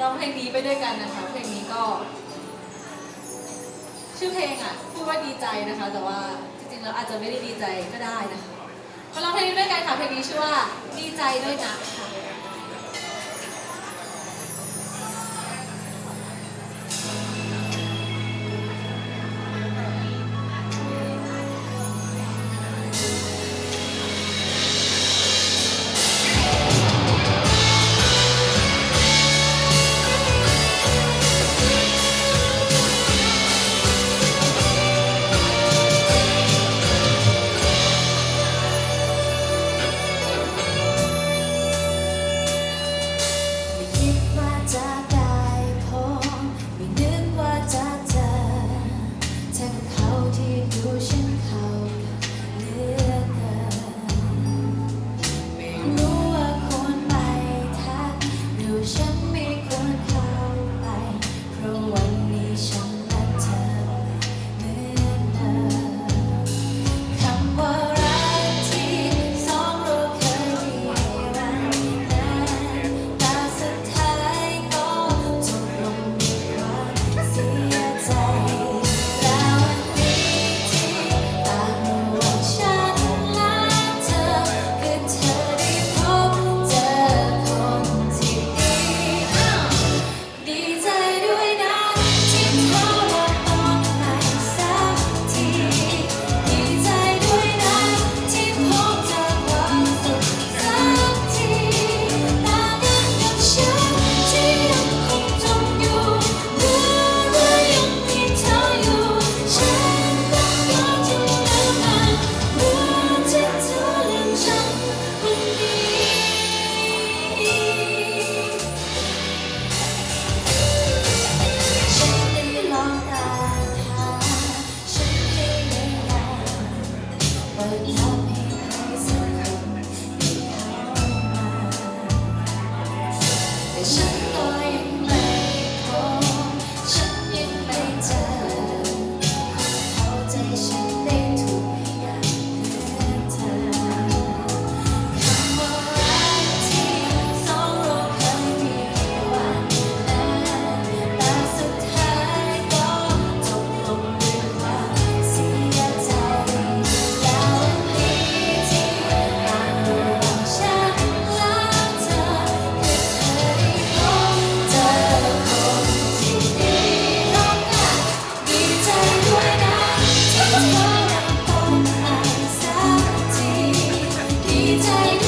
ร้องเพลงนี้ไปด้วยกันนะคะ เพลงนี้ก็ ชื่อเพลงอะพูดว่าดีใจนะคะ แต่ว่าจริงๆแล้วอาจจะไม่ได้ดีใจก็ได้นะคะมาร้องเพลงนี้ด้วยกันค่ะเพลงนี้ชื่อว่าดีใจด้วยนะค่ะ Oh. take